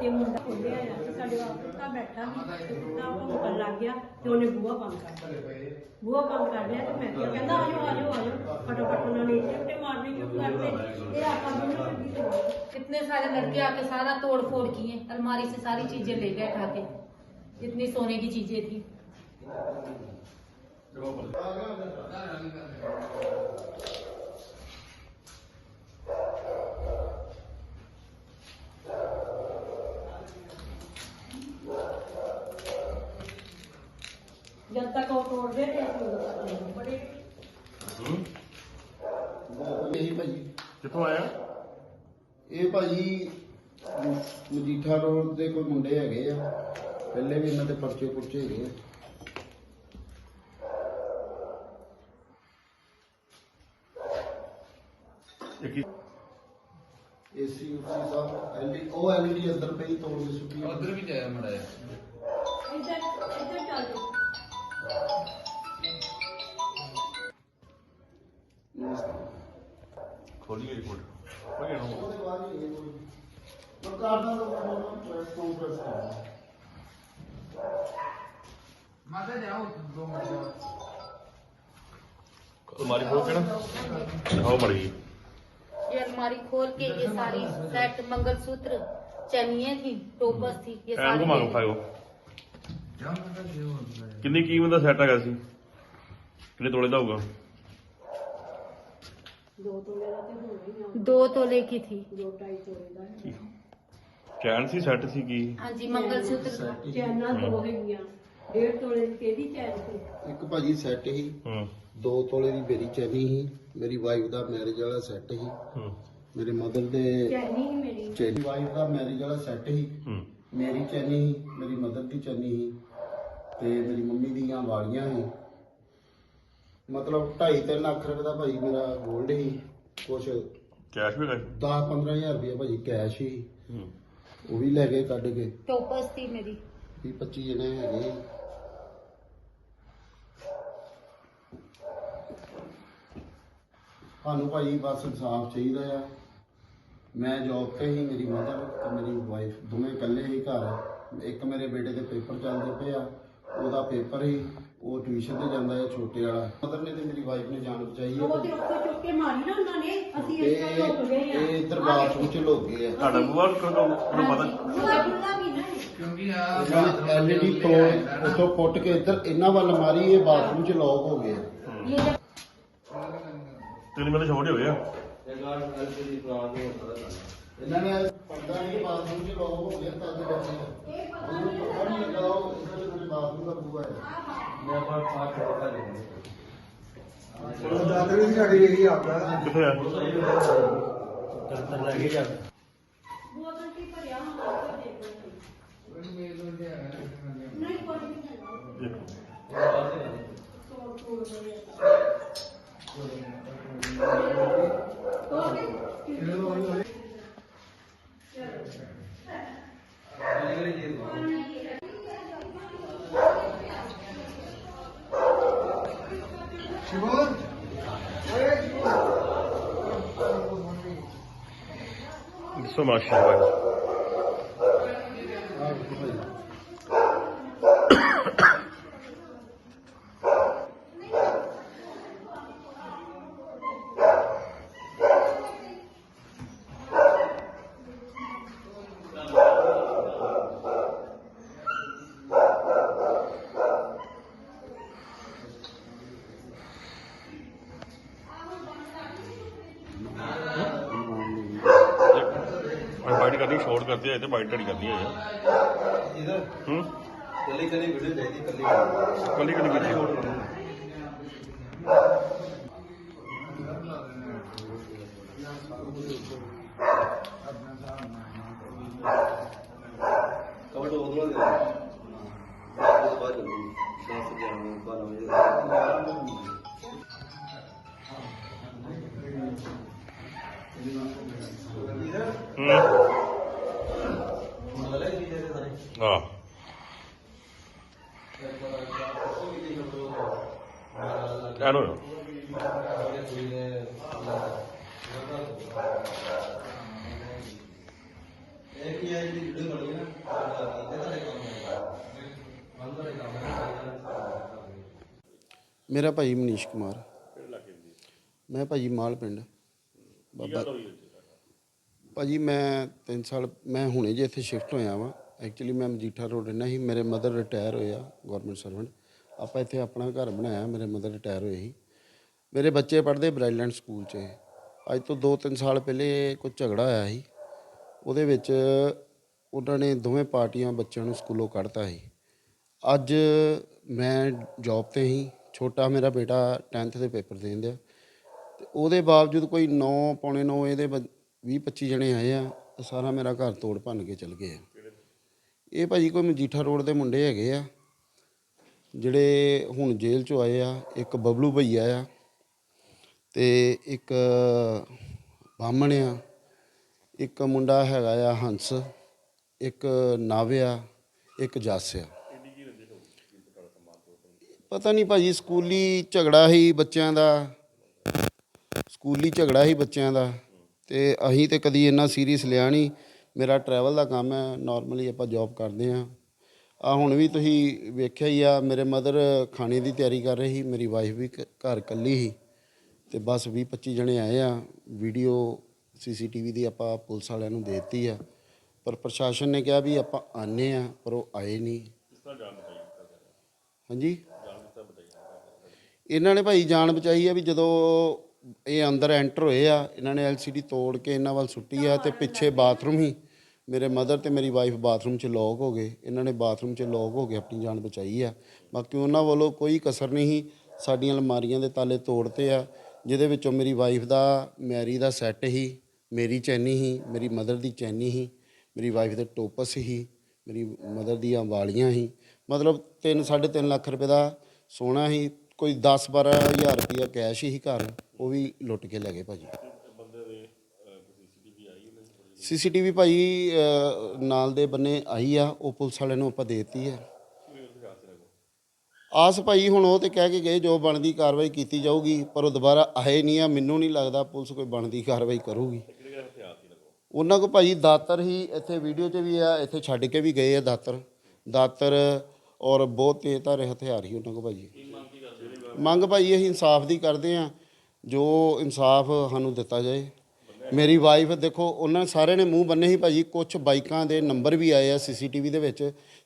ਤੇ ਮੁੰਡਾ ਖੋਲਿਆ ਆ ਤੇ ਸਾਡੇ ਵਾਸਤੇ ਤਾਂ ਬੈਠਾ ਸੀ ਤੇ ਕੁੱਤਾ ਭੌਂਕਣ ਲੱਗ ਗਿਆ ਤੇ ਉਹਨੇ ਬੂਹਾ ਬੰਦ ਕਰ ਦਿੱਤਾ ਬੂਹਾ ਬੰਦ ਕਰ ਲਿਆ ਤੇ ਮੈਂ ਕਿਹਾ ਕਹਿੰਦਾ ਆਜੋ ਆਜੋ ਆਜੋ ਫਟਾਫਟ ਉਹਨਾਂ ਨੇ ਇੱਟੇ ਮਾਰਨੇ ਸ਼ੁਰੂ ਕਰਤੇ ਇਹ ਆਪਾਂ ਦੋਨੋਂ ਗੱਡੀ ਤੇ ਬੈਠੇ। इतने सारे लड़के आके सारा तोड़ फोड़ किए अलमारी से सारी चीजें ले गए उठा के जितनी सोने की चीजें थी ਪਰਚੇ ਪੁਰਚੇ ਹੈਗੇ ਆ ਇਹ ਕੀ? ਏਸੀ ਉਸੀ ਸਭ ਐਲਡੀ ਉਹ ਐਲਡੀ ਅੰਦਰ ਪਈ ਤੋੜ ਕੇ ਸੁੱਟੀ ਆ। ਉਧਰ ਵੀ ਜਾਇਆ ਮੜਾ ਇੱਧਰ ਇੱਧਰ ਚੱਲ ਜਾਓ। ਖੋਲੀਏ ਰਿਪੋਰਟ ਉਹਦੇ ਬਾਅਦ ਹੀ ਇਹ ਕੋਈ ਕਾਰਨਾਂ ਦਾ ਪ੍ਰੈਸ ਕਾਨਫਰੰਸ ਕਰਨਾ ਮਾਤਾ ਜਾਓ ਦੋ ਮਿੰਟ ਜਾਓ ਅਲਮਾਰੀ ਖੋਲ ਕੇ ਨਾ ਦਿਖਾਓ ਮੜੀ ये अलमारी खोल के ये सारी सेट मंगलसूत्र चनिए थी टोपस थी ये ਐਨ सारी ਘੁਮਾ ले ਕੇ ਖਾਇਓ ਜਾਓ ਮਾਤਾ ਜਿਓ ਕਿੰਨੀ ਕੀਮਤ ਦਾ ਸੈੱਟ ਹੈਗਾ ਸੀ ਕਿੰਨੇ ਤੋਲੇ ਦਾ ਹੋਊਗਾ ਦੋ ਤੋਲੇ ਦਾ ਤੇ ਹੋਣਾ ਹੀ ਆ दो तोले की थी ਦੋ ਢਾਈ ਤੋਲੇ ਦਾ ਹੈ। ਚੈਨ ਸੀ ਸੈੱਟ ਸੀ ਕੀ हाँ जी मंगलसूत्र ਚੈਨਾਂ ਦੋ ਹੈਗੀਆਂ ਇੱਕ ਭਾਜੀ ਸੈੱਟ ਹੀ ਹੂੰ। ਦੋ ਤੋਲੇ ਦੀ ਮੇਰੀ ਚੈਨੀ ਹੀ ਮੇਰੀ ਵਾਈਫ ਦਾ ਮੈਰਿਜ ਵਾਲਾ ਸੈੱਟ ਹੀ ਹੂੰ। ਮੇਰੇ ਮਦਰ ਦੇ ਚੈਨੀ ਵਾਈਫ ਦਾ ਮੈਰਿਜ ਵਾਲਾ ਸੈੱਟ ਹੀ ਹੂੰ। ਮੇਰੀ ਚੈਨੀ ਹੀ ਮੇਰੀ ਮਦਰ ਦੀ ਚੈਨੀ ਹੀ ਤੇ ਮੇਰੀ ਮੰਮੀ ਦੀਆਂ ਵਾਲੀਆਂ ਹੀ ਮਤਲਬ 2.5 ਲੱਖ ਰੁਪਏ ਦਾ ਭਾਜੀ ਮੇਰਾ 골ਡ ਹੀ ਕੁਛ ਕੈਸ਼ ਵੀ ਲੈ 10-15000 ਰੁਪਏ ਭਾਜੀ ਕੈਸ਼ ਹੀ ਹੂੰ। ਉਹ ਵੀ ਲੈ ਗਏ ਕੱਢ ਕੇ। ਟੋਪਸ ਸੀ ਮੇਰੀ। ਵੀਹ 25 ਜਣੇ ਹੈਗੇ। ਤੁਹਾਨੂੰ ਭਾਈ ਬਸ ਇਨਸਾਫ ਚਾਹੀਦਾ ਆ। ਮੈਂ ਜੌਬ ਤੇ ਹੀ ਮੇਰੀ ਮਦਰ ਤੇ ਮੇਰੀ ਵਾਈਫ ਦੋਵੇਂ ਇਕੱਲੇ ਹੀ ਘਰ ਇੱਕ ਮੇਰੇ ਬੇਟੇ ਦੇ ਪੇਪਰ ਚੱਲਦੇ ਪਏ ਆ ਉਹਦਾ ਪੇਪਰ ਹੀ ਉਹ ਟਿਊਸ਼ਨ ਤੇ ਜਾਂਦਾ ਹੈ ਛੋਟੇ ਵਾਲਾ। ਮਦਰ ਨੇ ਤੇ ਮੇਰੀ ਵਾਈਫ ਨੇ ਜਾਨ ਬਚਾਈ ਹੈ ਉਹ ਤੇ ਉੱਥੇ ਚੁੱਕ ਮਾਰੀ ਨਾ ਉਹਨਾਂ ਨੇ ਅਸੀਂ ਇਸ ਤਰ੍ਹਾਂ ਲੁੱਕ ਗਏ ਆ। ਇਹ ਦਰਬਾਰ ਤੋਂ ਚ ਲੁੱਕ ਗਏ ਆ। ਤੁਹਾਡਾ ਮੂਵਰ ਕਰੋ ਨੂੰ। ਮਦਦ ਕਿਉਂਕਿ ਆ ਐਲਈਡੀ ਤੋਂ ਉਤੋਂ ਫੁੱਟ ਕੇ ਇੱਧਰ ਇਹਨਾਂ ਵੱਲ ਮਾਰੀ ਇਹ ਬਾਥਰੂਮ ਚ ਲੌਕ ਹੋ ਗਿਆ। ਤਿੰਨ ਮਹੀਨੇ ਛੋਟੇ ਹੋਏ ਆ। ਇਹਨਾਂ ਨੇ ਪਰਦਾ ਨਹੀਂ ਬਾਥਰੂਮ 'ਚ ਲੋਕ ਹੋ ਗਿਆ ਤਾਂ ਦੇ ਬੱਚੇ ਉਹਨੂੰ ਪਤਾ ਨਹੀਂ ਲੱਗਾ ਉਹ ਦੇ ਮੇਰੇ ਬਾਥਰੂਮ ਦਾ ਬੂਆ ਹੈ। ਕਿੱਥੇ ਆ? ਬੋਤਲ ਕੀ ਭਰਿਆ ਹੁੰਦਾ ਉਹ ਦੇਖ। ਲਓ ਨਹੀਂ ਕੋਈ ਨਹੀਂ ਹੈਗਾ। ਦੇਖੋ ਤੋੜ ਤੋੜ ਦੇ ਆ। ਤੋੜ ਕੇ ਦੱਸੋ ਮੈਂ ਬਾਈਟ ਕਰਨੀ ਸ਼ਾਰਟ ਕਰਦੇ ਆ ਤੇ ਬਾਈਟ ਢੜੀ ਕਰਨੀ ਆ ਯਾਰ ਹੂੰ? ਕੱਲੀ ਕੱਲੀ ਵੀਡੀਓ ਚਾਹੀਦੀ ਕੱਲੀ ਕੱਲੀ ਕੱਲੀ ਕੀਤੀ ਕਵਰ ਤੋਂ ਉਦੋਂ ਦੇ। ਬਾਅਦ ਚੱਲੂਗੀ। 10 11 12 ਵਜੇ ਹੂੰ ਹੁਣ ਲੈ ਲਈ ਜਿਹੜੇ ਸਾਰੇ ਹਾਂ ਐਨੋ ਇਹ ਕੀ ਹੈ ਜਿਹੜੀ ਵੀਡੀਓ ਬਣੀ ਹੈ ਨਾ ਇਹ ਤੁਹਾਡੇ ਕੰਮ ਹੈ ਮੰਨ ਤੁਹਾਡੇ ਕੰਮ ਹੈ ਮੇਰਾ ਭਾਈ ਮਨੀਸ਼ ਕੁਮਾਰ। ਮੈਂ ਭਾਜੀ ਮਾਲ ਪਿੰਡ। ਬਾਬਾ ਭਾਜੀ ਮੈਂ 3 ਸਾਲ, ਮੈਂ ਹੁਣੇ ਜੇ ਇੱਥੇ ਸ਼ਿਫਟ ਹੋਇਆ ਵਾਂ। ਐਕਚੁਅਲੀ ਮੈਂ ਮਜੀਠਾ ਰੋਡ ਰਹਿਣਾ ਸੀ। ਮੇਰੇ ਮਦਰ ਰਿਟਾਇਰ ਹੋਇਆ ਆ ਗਵਰਨਮੈਂਟ ਸਰਵੈਂਟ ਆਪਾਂ ਇੱਥੇ ਆਪਣਾ ਘਰ ਬਣਾਇਆ, ਮੇਰੇ ਮਦਰ ਰਿਟਾਇਰ ਹੋਏ ਸੀ। ਮੇਰੇ ਬੱਚੇ ਪੜ੍ਹਦੇ ਬ੍ਰਾਈਲੈਂਡ ਸਕੂਲ 'ਚ। ਅੱਜ ਤੋਂ 2-3 ਸਾਲ ਪਹਿਲੇ ਕੋਈ ਝਗੜਾ ਹੋਇਆ ਸੀ। ਉਹਦੇ ਵਿੱਚ ਉਹਨਾਂ ਨੇ ਦੋਵੇਂ ਪਾਰਟੀਆਂ ਬੱਚਿਆਂ ਨੂੰ ਸਕੂਲੋਂ ਕੱਢਤਾ ਸੀ। ਅੱਜ ਮੈਂ ਜੌਬ ਤੇ ਹੀ ਛੋਟਾ ਮੇਰਾ ਬੇਟਾ 10th ਦੇ ਪੇਪਰ ਦੇਣ ਦਿਆ। ਤੇ ਉਹਦੇ ਬਾਵਜੂਦ ਕੋਈ 9 ਪੌਣੇ 9 ਇਹਦੇ 20 25 ਜਣੇ ਆਏ ਆ, ਤੇ ਸਾਰਾ ਮੇਰਾ ਘਰ ਤੋੜ ਭੰਨ ਕੇ ਚਲ ਗਏ ਆ। ਇਹ ਭਾਜੀ ਕੋਈ ਮਜੀਠਾ ਰੋਡ ਦੇ ਮੁੰਡੇ ਹੈਗੇ ਆ, ਜਿਹੜੇ ਹੁਣ ਜੇਲ੍ਹ ਚੋਂ ਆਏ ਆ, ਇੱਕ ਬਬਲੂ ਭਈਆ ਆ ਤੇ ਇੱਕ ਬਾਹਮਣ ਆ, ਇੱਕ ਮੁੰਡਾ ਹੈਗਾ ਆ ਹੰਸ, ਇੱਕ ਨਾਵਿਆ, ਇੱਕ ਜਾਸਿਆ ਪਤਾ ਨਹੀਂ ਭਾਜੀ, ਸਕੂਲੀ ਝਗੜਾ ਹੀ ਬੱਚਿਆਂ ਦਾ। ਸਕੂਲੀ ਝਗੜਾ ਹੀ ਬੱਚਿਆਂ ਦਾ। ਤੇ ਅਸੀਂ ਤੇ ਕਦੀ ਇੰਨਾ ਸੀਰੀਅਸ ਲਿਆ ਨਹੀਂ। ਮੇਰਾ ਟਰੈਵਲ ਦਾ ਕੰਮ ਹੈ ਨਾਰਮਲੀ ਆਪਾਂ ਜੌਬ ਕਰਦੇ ਆ ਆ ਹੁਣ ਵੀ ਤੁਸੀਂ ਵੇਖਿਆ ਹੀ ਆ, ਮੇਰੇ ਮਦਰ ਖਾਣੇ ਦੀ ਤਿਆਰੀ ਕਰ ਰਹੀ ਸੀ, ਮੇਰੀ ਵਾਈਫ ਵੀ ਘ- ਘਰ ਇਕੱਲੀ ਸੀ। ਤੇ ਬਸ 20 25 ਜਣੇ ਆਏ ਆ ਵੀਡੀਓ ਸੀਸੀਟੀਵੀ ਦੀ ਆਪਾਂ ਪੁਲਿਸ ਵਾਲਿਆਂ ਨੂੰ ਦੇ ਦਿੱਤੀ ਆ। ਪਰ ਪ੍ਰਸ਼ਾਸਨ ਨੇ ਕਿਹਾ ਵੀ ਆਪਾਂ ਆਨੇ ਆ ਪਰ ਉਹ ਆਏ ਨਹੀਂ। ਹਾਂਜੀ? ਇਹਨਾਂ ਨੇ ਭਾਈ ਜਾਨ ਬਚਾਈ ਆ ਵੀ ਜਦੋਂ ਇਹ ਅੰਦਰ ਐਂਟਰ ਹੋਏ ਆ ਇਹਨਾਂ ਨੇ ਐਲਸੀਡੀ ਤੋੜ ਕੇ ਇਹਨਾਂ ਵੱਲ ਸੁੱਟੀ ਆ ਤੇ ਪਿੱਛੇ ਬਾਥਰੂਮ ਹੀ ਮੇਰੇ ਮਦਰ ਤੇ ਮੇਰੀ ਵਾਈਫ ਬਾਥਰੂਮ 'ਚ ਲੌਕ ਹੋ ਗਏ ਇਹਨਾਂ ਨੇ ਬਾਥਰੂਮ 'ਚ ਲੌਕ ਹੋ ਕੇ ਆਪਣੀ ਜਾਨ ਬਚਾਈ ਆ। ਬਾਕੀ ਉਹਨਾਂ ਵੱਲੋਂ ਕੋਈ ਕਸਰ ਨਹੀਂ ਸਾਡੀਆਂ ਅਲਮਾਰੀਆਂ ਦੇ ਤਾਲੇ ਤੋੜਤੇ ਆ ਜਿਹਦੇ ਵਿੱਚੋਂ ਮੇਰੀ ਵਾਈਫ ਦਾ ਮੈਰੀ ਦਾ ਸੈੱਟ ਹੀ ਮੇਰੀ ਚੈਨੀ ਸੀ ਮੇਰੀ ਮਦਰ ਦੀ ਚੈਨੀ ਸੀ ਮੇਰੀ ਵਾਈਫ ਦੇ ਟੋਪਸ ਸੀ ਮੇਰੀ ਮਦਰ ਦੀਆਂ ਵਾਲੀਆਂ ਸੀ। ਮਤਲਬ 3 3.5 ਲੱਖ ਰੁਪਏ ਦਾ ਸੋਨਾ ਸੀ ਕੋਈ 10 12 ਹਜ਼ਾਰ ਰੁਪਇਆ ਕੈਸ਼ ਹੀ ਘਰ ਉਹ ਵੀ ਲੁੱਟ ਕੇ ਲੈ ਗਏ ਭਾਜੀ। ਸੀਸੀਟੀਵੀ ਭਾਈ ਅ, ਨਾਲ ਦੇ ਬੰਨੇ ਆਈ ਆ ਉਹ ਪੁਲਿਸ ਵਾਲਿਆਂ ਨੂੰ ਆਪਾਂ ਦੇਤੀ ਹੈ ਆਸ ਭਾਈ ਹੁਣ ਉਹ ਤੇ ਕਹਿ ਕੇ ਗਏ ਜੋ ਬਣਦੀ ਕਾਰਵਾਈ ਕੀਤੀ ਜਾਊਗੀ ਪਰ ਉਹ ਦੁਬਾਰਾ ਆਏ ਨਹੀਂ ਆ ਮੈਨੂੰ ਨਹੀਂ ਲੱਗਦਾ ਪੁਲਿਸ ਕੋਈ ਬਣਦੀ ਕਾਰਵਾਈ ਕਰੂਗੀ। ਉਹਨਾਂ ਕੋ ਭਾਜੀ ਦਾਤਰ ਹੀ ਇੱਥੇ ਵੀਡੀਓ 'ਚ ਵੀ ਆ ਇੱਥੇ ਛੱਡ ਕੇ ਵੀ ਗਏ ਆ ਦਾਤਰ। ਦਾਤਰ ਔਰ ਬਹੁਤ ਤੇਜ਼ ਧਾਰੇ ਹਥਿਆਰ ਹੀ ਉਹਨਾਂ ਕੋ ਭਾਜੀ। ਮੰਗ ਭਾਈ ਅਸੀਂ ਇਨਸਾਫ ਦੀ ਕਰਦੇ ਆ ਜੋ ਇਨਸਾਫ ਸਾਨੂੰ ਦਿੱਤਾ ਜਾਏ ਮੇਰੀ ਵਾਈਫ ਦੇਖੋ ਉਹਨਾਂ ਸਾਰਿਆਂ ਨੇ ਮੂੰਹ ਬੰਨੇ ਸੀ ਭਾਜੀ ਕੁਝ ਬਾਈਕਾਂ ਦੇ ਨੰਬਰ ਵੀ ਆਏ ਆ ਸੀਸੀਟੀਵੀ ਦੇ ਵਿੱਚ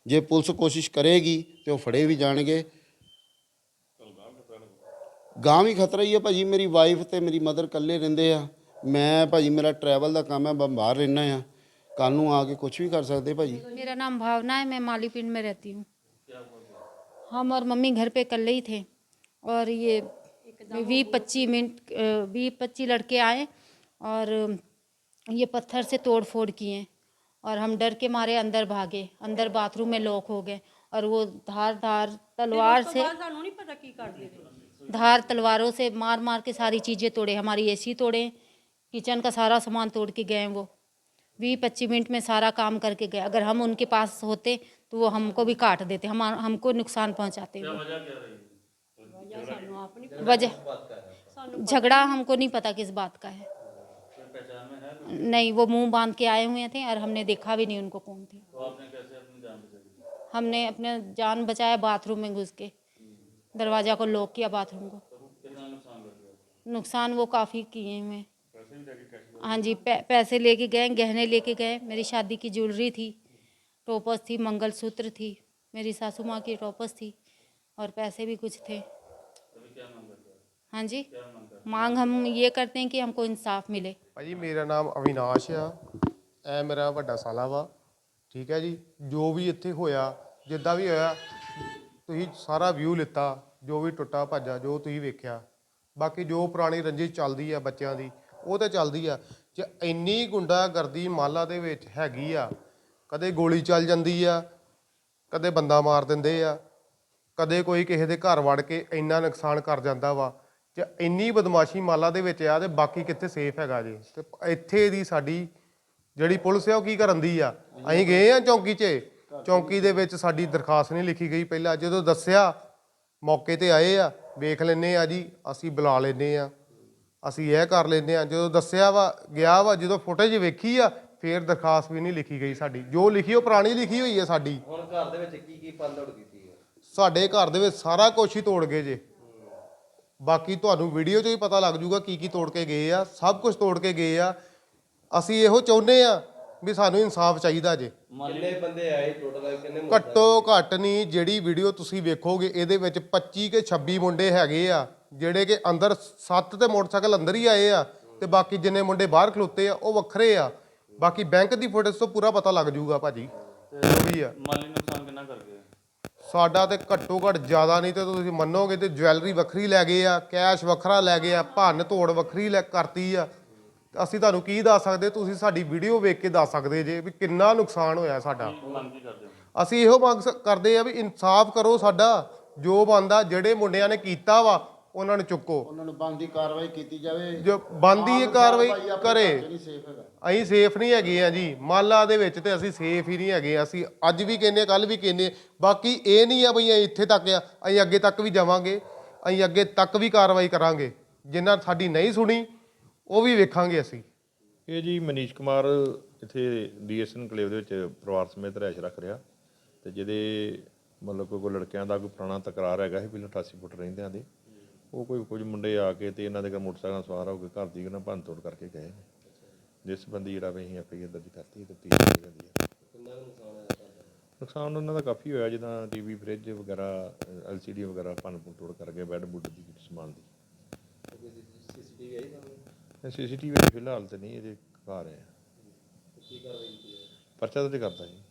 ਜੇ ਪੁਲਿਸ ਕੋਸ਼ਿਸ਼ ਕਰੇਗੀ ਤੇ ਉਹ ਫੜੇ ਵੀ ਜਾਣਗੇ ਗਾਂ ਵੀ ਖਤਰਾ ਹੀ ਹੈ ਭਾਜੀ ਮੇਰੀ ਵਾਈਫ ਤੇ ਮੇਰੀ ਮਦਰ ਇਕੱਲੇ ਰਹਿੰਦੇ ਆ ਮੈਂ ਭਾਜੀ ਮੇਰਾ ਟਰੈਵਲ ਦਾ ਕੰਮ ਹੈ ਮੈਂ ਬਾਹਰ ਰਹਿਣਾ ਆ ਕੱਲ ਨੂੰ ਆ ਕੇ ਕੁਝ ਵੀ ਕਰ ਸਕਦੇ ਭਾਜੀ मेरा नाम भावना है मैं माली पिंड में रहती हूँ हम और मम्मी घर पे कल ही थे और ये बीस पच्चीस मिनट बीस पच्चीस लड़के आए और ये पत्थर से तोड़ फोड़ किए और हम डर के मारे अंदर भागे अंदर बाथरूम में लॉक हो गए और वो धार धार तलवार से धार तलवारों से मार मार के सारी चीज़ें तोड़े हमारी एसी तोड़े किचन का सारा सामान तोड़ के गए वो। बीस पच्चीस मिनट में सारा काम करके गए। अगर हम उनके पास होते तो वो हमको भी काट देते हम हमको नुकसान पहुंचाते वो ਸਾਨੂੰ ਆਪ ਨਹੀਂ वजह झगड़ा हमको नहीं पता किस बात का है नहीं वो मुंह बांध के आए हुए थे और हमने देखा भी नहीं उनको कौन थे हमने अपने जान बचाया बाथरूम में घुस के दरवाजा को लॉक किया बाथरूम को नुकसान वो काफ़ी किए हुए हैं। हाँ जी पै, पैसे लेके गए गहने लेके गए मेरी शादी की ज्वेलरी थी टोपस थी मंगलसूत्र थी मेरी सासू माँ की टोपस थी और पैसे भी कुछ थे हाँ जी मांग हम ये करते हैं कि हमको इंसाफ मिले ਭਾਜੀ ਮੇਰਾ ਨਾਮ ਅਵਿਨਾਸ਼ ਆ ਐ ਮੇਰਾ ਵੱਡਾ ਸਾਲਾ ਵਾ ਠੀਕ ਹੈ ਜੀ ਜੋ ਵੀ ਇੱਥੇ ਹੋਇਆ ਜਿੱਦਾਂ ਵੀ ਹੋਇਆ ਤੁਸੀਂ ਸਾਰਾ ਵਿਊ ਲਿੱਤਾ ਜੋ ਵੀ ਟੁੱਟਾ ਭੱਜਾ ਜੋ ਤੁਸੀਂ ਵੇਖਿਆ ਬਾਕੀ ਜੋ ਪੁਰਾਣੀ ਰੰਜਿਸ਼ ਚੱਲਦੀ ਆ ਬੱਚਿਆਂ ਦੀ ਉਹ ਤਾਂ ਚੱਲਦੀ ਆ ਜੇ ਇੰਨੀ ਗੁੰਡਾਗਰਦੀ ਮਾਲਾ ਦੇ ਵਿੱਚ ਹੈਗੀ ਆ ਕਦੇ ਗੋਲੀ ਚੱਲ ਜਾਂਦੀ ਆ ਕਦੇ ਬੰਦਾ ਮਾਰ ਦਿੰਦੇ ਆ ਕਦੇ ਕੋਈ ਕਿਸੇ ਦੇ ਘਰ ਵੜ ਕੇ ਇੰਨਾ ਨੁਕਸਾਨ ਕਰ ਜਾਂਦਾ ਵਾ ਜੇ ਇੰਨੀ ਬਦਮਾਸ਼ੀ ਮਾਲਾ ਦੇ ਵਿੱਚ ਆ ਤੇ ਬਾਕੀ ਕਿੱਥੇ ਸੇਫ ਹੈਗਾ ਜੀ? ਤੇ ਇੱਥੇ ਦੀ ਸਾਡੀ ਜਿਹੜੀ ਪੁਲਿਸ ਆ ਉਹ ਕੀ ਕਰਨ ਦੀ ਆ? ਅਸੀਂ ਗਏ ਆ ਚੌਂਕੀ 'ਚ। ਚੌਂਕੀ ਦੇ ਵਿੱਚ ਸਾਡੀ ਦਰਖਾਸਤ ਨਹੀਂ ਲਿਖੀ ਗਈ ਪਹਿਲਾਂ। ਜਦੋਂ ਦੱਸਿਆ ਮੌਕੇ ਤੇ ਆਏ ਆ ਵੇਖ ਲੈਨੇ ਆ ਜੀ ਅਸੀਂ ਬੁਲਾ ਲੈਨੇ ਆ। ਅਸੀਂ ਇਹ ਕਰ ਲੈਨੇ ਆ। ਜਦੋਂ ਦੱਸਿਆ ਵਾ ਗਿਆ ਵਾ ਜਦੋਂ ਫੁਟੇਜ ਵੇਖੀ ਆ ਫੇਰ ਦਰਖਾਸਤ ਵੀ ਨਹੀਂ ਲਿਖੀ ਗਈ ਸਾਡੀ। ਜੋ ਲਿਖੀ ਉਹ ਪੁਰਾਣੀ ਲਿਖੀ ਹੋਈ ਹੈ ਸਾਡੀ। ਹੁਣ ਘਰ ਦੇ ਵਿੱਚ ਕੀ ਕੀ ਪੰਦੜ ਕੀਤੀ ਹੈ ਸਾਡੇ ਘਰ ਦੇ ਵਿੱਚ ਸਾਰਾ ਕੁਝ ਹੀ ਤੋੜ ਗਏ ਜੇ। ਬਾਕੀ ਤੁਹਾਨੂੰ ਵੀਡੀਓ 'ਚ ਹੀ ਪਤਾ ਲੱਗ ਜੂਗਾ ਕੀ ਕੀ ਤੋੜ ਕੇ ਗਏ ਆ ਸਭ ਕੁਝ ਤੋੜ ਕੇ ਗਏ ਆ। ਅਸੀਂ ਇਹੋ ਚਾਹੁੰਦੇ ਆ ਵੀ ਸਾਨੂੰ ਇਨਸਾਫ ਚਾਹੀਦਾ ਜੇ। ਕਿੰਨੇ ਬੰਦੇ ਆਏ ਟੋਟਲ ਕਿੰਨੇ ਘੱਟੋ ਘੱਟ ਨਹੀਂ ਜਿਹੜੀ ਵੀਡੀਓ ਤੁਸੀਂ ਵੇਖੋਗੇ ਇਹਦੇ ਵਿੱਚ 25 ਕੇ 26 ਮੁੰਡੇ ਹੈਗੇ ਆ ਜਿਹੜੇ ਕਿ ਅੰਦਰ ਸੱਤ ਤੇ ਮੋਟਰਸਾਈਕਲ ਅੰਦਰ ਹੀ ਆਏ ਆ ਤੇ ਬਾਕੀ ਜਿੰਨੇ ਮੁੰਡੇ ਬਾਹਰ ਖਲੋਤੇ ਆ ਉਹ ਵੱਖਰੇ ਆ। ਬਾਕੀ ਬੈਂਕ ਦੀ ਫੁਟੇਜ ਤੋਂ ਪੂਰਾ ਪਤਾ ਲੱਗ ਜੂਗਾ ਭਾਜੀ। ਜੋ ਵੀ ਆ। ਮਾਲੀ ਨੁਕਸਾਨ ਕਿੰਨਾ ਕਰ ਗਏ ਸਾਡਾ ਤੇ ਘੱਟੋ ਘੱਟ ਜ਼ਿਆਦਾ ਨਹੀਂ ਤੇ ਤੁਸੀਂ ਮੰਨੋਗੇ ਤੇ ਜਵੈਲਰੀ ਵੱਖਰੀ ਲੈ ਗਏ ਆ ਕੈਸ਼ ਵੱਖਰਾ ਲੈ ਗਏ ਆ ਭੰਨ ਤੋੜ ਵੱਖਰੀ ਲੈ ਕਰਤੀ ਆ। ਅਸੀਂ ਤੁਹਾਨੂੰ ਕੀ ਦੱਸ ਸਕਦੇ? ਤੁਸੀਂ ਸਾਡੀ ਵੀਡੀਓ ਵੇਖ ਕੇ ਦੱਸ ਸਕਦੇ ਜੇ ਵੀ ਕਿੰਨਾ ਨੁਕਸਾਨ ਹੋਇਆ ਸਾਡਾ। ਅਸੀਂ ਇਹੋ ਮੰਗ ਕਰਦੇ ਆ ਵੀ ਇਨਸਾਫ ਕਰੋ ਸਾਡਾ ਜੋ ਬੰਦਾ ਜਿਹੜੇ ਮੁੰਡਿਆਂ ਨੇ ਕੀਤਾ ਵਾ ਉਹਨਾਂ ਨੂੰ ਚੁੱਕੋ। ਉਹਨਾਂ ਨੂੰ ਬੰਦੀ ਕਾਰਵਾਈ ਕੀਤੀ ਜਾਵੇ। ਜੋ ਬੰਦੀ ਇਹ ਕਾਰਵਾਈ ਕਰੇ। ਅਸੀਂ ਸੇਫ ਨਹੀਂ ਹੈਗੇ ਆ ਜੀ। ਮਾਲਾ ਦੇ ਵਿੱਚ ਤੇ ਅਸੀਂ ਸੇਫ ਹੀ ਨਹੀਂ ਹੈਗੇ। ਅਸੀਂ ਅੱਜ ਵੀ ਕਹਿੰਦੇ ਕੱਲ ਵੀ ਕਹਿੰਦੇ। ਬਾਕੀ ਇਹ ਨਹੀਂ ਆ ਬਈ ਅਸੀਂ ਇੱਥੇ ਤੱਕ ਆ, ਅਸੀਂ ਅੱਗੇ ਤੱਕ ਵੀ ਜਾਵਾਂਗੇ। ਅਸੀਂ ਅੱਗੇ ਤੱਕ ਵੀ ਕਾਰਵਾਈ ਕਰਾਂਗੇ। ਜਿਨ੍ਹਾਂ ਸਾਡੀ ਨਹੀਂ ਸੁਣੀ, ਉਹ ਵੀ ਵੇਖਾਂਗੇ ਅਸੀਂ। ਇਹ ਜੀ ਮਨੀਸ਼ ਕੁਮਾਰ ਇੱਥੇ ਡੀਐਸ ਕਲੇਵ ਦੇ ਵਿੱਚ ਪਰਿਵਾਰ ਸਮੇਤ ਰਹਿਸ਼ ਰੱਖ ਰਿਹਾ। ਤੇ ਜਿਹਦੇ ਮਤਲਬ ਕੋਈ ਕੋਈ ਲੜਕਿਆਂ ਦਾ ਕੋਈ ਪੁਰਾਣਾ ਤਕਰਾਰ ਹੈਗਾ ਸੀ, ਪਹਿਲਾਂ 88 ਫੁੱਟ ਰਹਿੰਦਿਆਂ ਦੇ। ਉਹ ਕੋਈ ਕੁਝ ਮੁੰਡੇ ਆ ਕੇ ਤੇ ਇਹਨਾਂ ਦੇ ਘਰ ਮੋਟਰਸਾਈਕਲ ਸਵਾਰ ਹੋ ਕੇ ਘਰ ਦੀ ਨਾ ਭੰਨ ਤੋੜ ਕਰਕੇ ਗਏ ਜਿਸ ਸੰਬੰਧੀ ਜਿਹੜਾ ਵੀ ਅਸੀਂ ਐਫਆਈਆਰ ਦਰਜ ਕਰਤੀ ਤੇ ਤੀਹ ਹੋ ਜਾਂਦੀ ਹੈ ਕਿੰਨਾ ਕੁ ਨੁਕਸਾਨ ਆਇਆ ਤੁਹਾਡਾ? ਨੁਕਸਾਨ ਉਹਨਾਂ ਦਾ ਕਾਫੀ ਹੋਇਆ ਜਿੱਦਾਂ ਟੀਵੀ ਫ੍ਰਿਜ ਵਗੈਰਾ ਐਲਸੀਡੀ ਵਗੈਰਾ ਭੰਨ ਤੋੜ ਕਰਕੇ ਬੈੱਡ ਬੁੱਡ ਦੀ ਸਮਾਨ ਦੀ। ਸੀਸੀਟੀਵੀ ਆਈ ਸਾਹਮਣੇ ਸੀਸੀਟੀਵੀ ਫਿਲਹਾਲ ਤੇ ਨਹੀਂ ਇਹਦੇ ਘਰ ਹੈ। ਕੀ ਕਾਰਵਾਈ ਕੀਤੀ ਹੈ? ਪਰਚਾ ਦਰਜ ਕਰਤਾ ਜੀ।